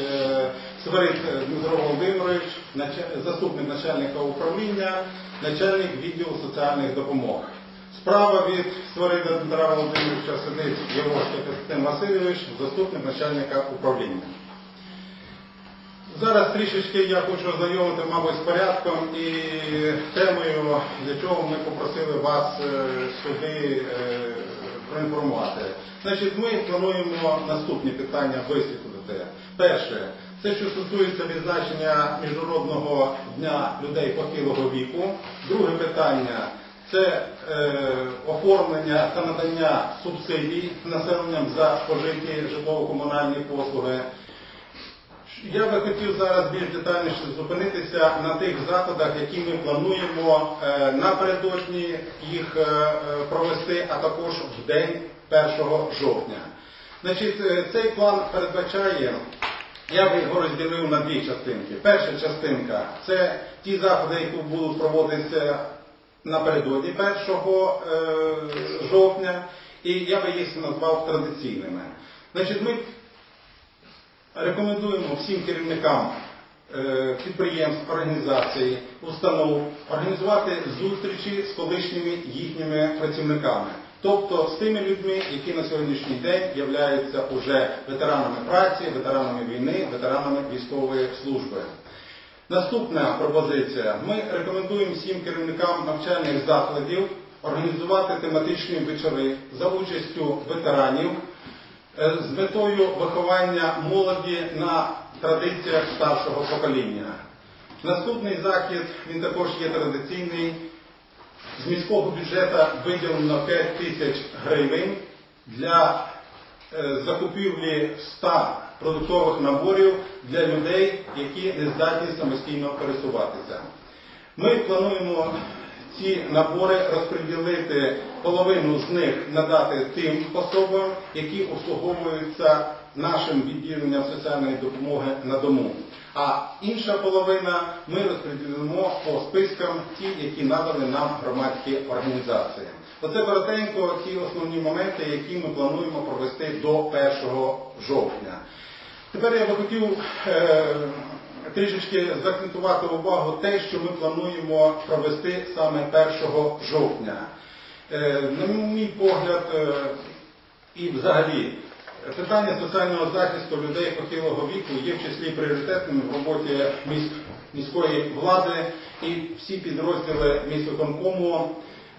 е, Свирид Дмитро Володимирович, заступник начальника управління, начальник відділу соціальних допомог. Справа від Свирида Дмитра Володимировича сидить Євошка Костянтин Васильович, заступник начальника управління. Зараз трішечки я хочу ознайомити, мабуть, з порядком і темою, для чого ми попросили вас е, сюди е, проінформувати. Значить, ми плануємо наступні питання висвітлити. Перше, це що стосується відзначення Міжнародного дня людей похилого віку. Друге питання це е, оформлення та надання субсидій населенням за спожиті житлово-комунальні послуги. Я би хотів зараз більш детальніше зупинитися на тих заходах, які ми плануємо е, напередодні їх е, е, провести, а також в день 1 жовтня. Значить, цей план передбачає, я би його розділив на дві частинки. Перша частинка це ті заходи, які будуть проводитися напередодні 1 е, жовтня, і я би їх назвав традиційними. Значить, ми Рекомендуємо всім керівникам е, підприємств, організацій, установ організувати зустрічі з колишніми їхніми працівниками, тобто з тими людьми, які на сьогоднішній день являються уже ветеранами праці, ветеранами війни, ветеранами військової служби. Наступна пропозиція. Ми рекомендуємо всім керівникам навчальних закладів організувати тематичні вечори за участю ветеранів е, з метою виховання молоді на традиціях старшого покоління. Наступний захід, він також є традиційний. З міського бюджету виділено 5 тисяч гривень для е, закупівлі 100 продуктових наборів для людей, які не здатні самостійно пересуватися. Ми плануємо ці набори розподілити, половину з них надати тим особам, які обслуговуються нашим відділенням соціальної допомоги на дому. А інша половина ми розподілимо по спискам ті, які надали нам громадські організації. Оце коротенько ті основні моменти, які ми плануємо провести до 1 жовтня. Тепер я би хотів е, трішечки закцентувати увагу те, що ми плануємо провести саме 1 жовтня. Е, на мій погляд, е, і взагалі, питання соціального захисту людей похилого віку є в числі пріоритетним в роботі міськ- міської влади і всі підрозділи міськвиконкому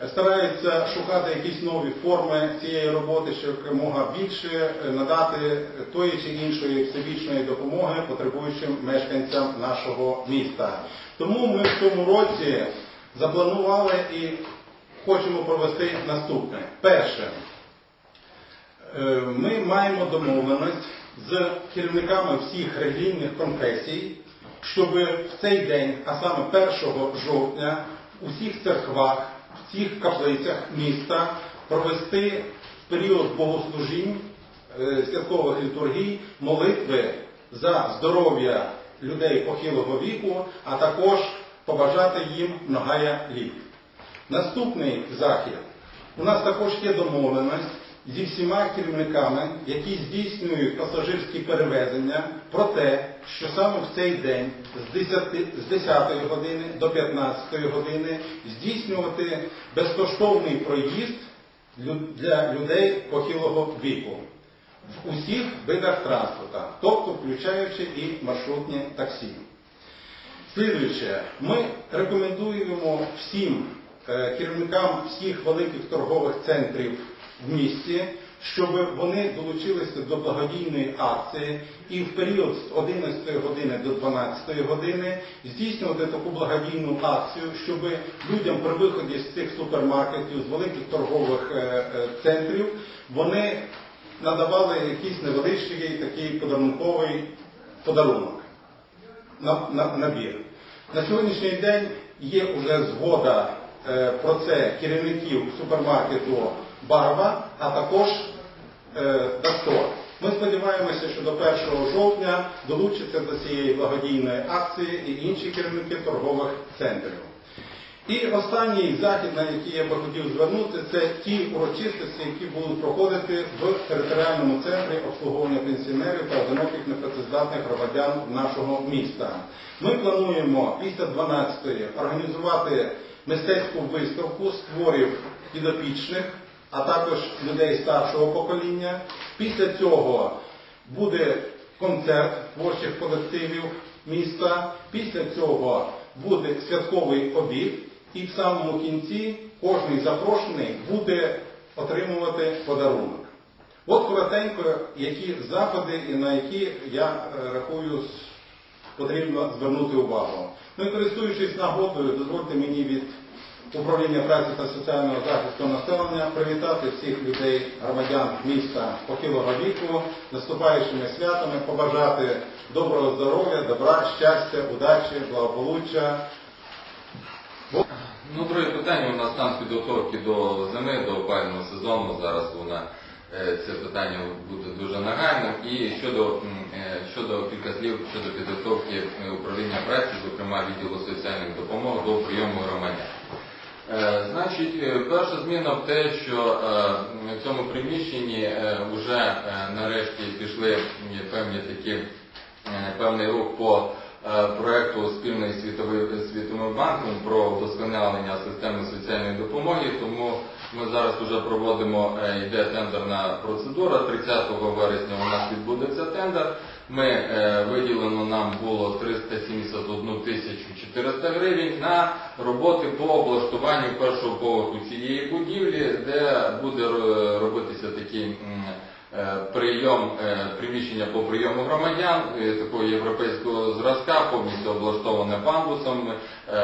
стараються шукати якісь нові форми цієї роботи, щоб якомога більше надати тої чи іншої всебічної допомоги потребуючим мешканцям нашого міста. Тому ми в цьому році запланували і хочемо провести наступне. Перше, Е, ми маємо домовленість з керівниками всіх релігійних конфесій, щоб в цей день, а саме 1 жовтня, у всіх церквах, всіх каплицях міста провести період богослужінь, е, святкових літургій, молитви за здоров'я людей похилого віку, а також побажати їм многая літ. Наступний захід. У нас також є домовленість зі всіма керівниками, які здійснюють пасажирські перевезення, про те, що саме в цей день з 10, з 10 години до 15 години здійснювати безкоштовний проїзд для людей похилого віку в усіх видах транспорту, тобто включаючи і маршрутні таксі. Слідуюче, ми рекомендуємо всім е, керівникам всіх великих торгових центрів в місті, щоб вони долучилися до благодійної акції і в період з 11 години до 12 години здійснювати таку благодійну акцію, щоб людям при виході з цих супермаркетів, з великих торгових е, е, центрів, вони надавали якийсь невеличкий такий подарунковий подарунок на, на, набір. На сьогоднішній день є вже згода е, про це керівників супермаркету Барва, а також е, Дастор. Ми сподіваємося, що до 1 жовтня долучаться до цієї благодійної акції і інші керівники торгових центрів. І останній захід, на який я би хотів звернути, це ті урочистості, які будуть проходити в територіальному центрі обслуговування пенсіонерів та одиноких непрацездатних громадян нашого міста. Ми плануємо після 12-ї організувати мистецьку виставку з творів підопічних, а також людей старшого покоління. Після цього буде концерт творчих колективів міста. Після цього буде святковий обід, і в самому кінці кожний запрошений буде отримувати подарунок. От коротенько, які заходи і на які я е, рахую потрібно звернути увагу. Ну і користуючись нагодою, дозвольте мені від управління праці та соціального захисту населення привітати всіх людей, громадян міста похилого віку, наступаючими святами, побажати доброго здоров'я, добра, щастя, удачі, благополуччя. Ну, друге питання у нас стан підготовки до зими, до опалювального сезону. Зараз вона е, це питання буде дуже нагальним. І щодо е, щодо кілька слів щодо підготовки е, управління праці, зокрема відділу соціальної допомоги до прийому громадян. Е, Значить, е, перша зміна в те, що е, в цьому приміщенні вже нарешті пішли певні такі е, певний рух по е, проекту спільної світової світовим банком про вдосконалення системи соціальної допомоги. Тому ми зараз вже проводимо е, йде тендерна процедура. 30 вересня у нас відбудеться тендер. Ми е, виділено нам було 371 тисячу 400 гривень на роботи по облаштуванню першого поверху цієї будівлі, де буде робитися такий прийом е, приміщення по прийому громадян е, такого європейського зразка, повністю облаштоване пандусом, е,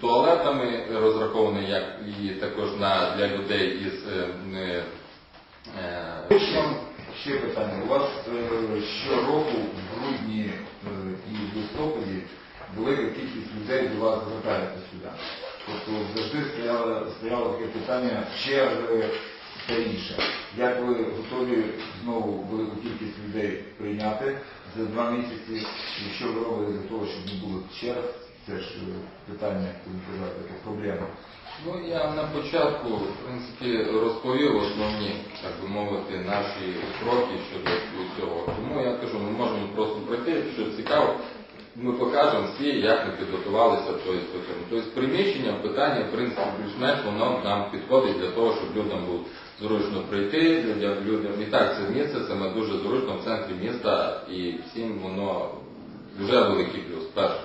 туалетами, розрахований як і також на для людей із е, е, е, Ще, ще питання. У вас е, щороку в грудні е, і в листопаді велика кількість людей до вас звертається сюди. Тобто завжди стояло, стояло таке питання черги та інше. Як ви готові знову велику кількість людей прийняти за два місяці? І що ви робите для того, щоб не було черг? Це ж е, питання, казати, проблема. Ну, я на початку, в принципі, розповів основні, так би мовити, наші кроки щодо цього. Тому я кажу, ми можемо просто пройти, якщо цікаво, ми покажемо всі, як ми підготувалися до цього. Тобто приміщення, питання, в принципі, більш-менш воно нам підходить для того, щоб людям було зручно прийти, людям, людям і так це місце саме дуже зручно в центрі міста і всім воно вже великий плюс. Перше.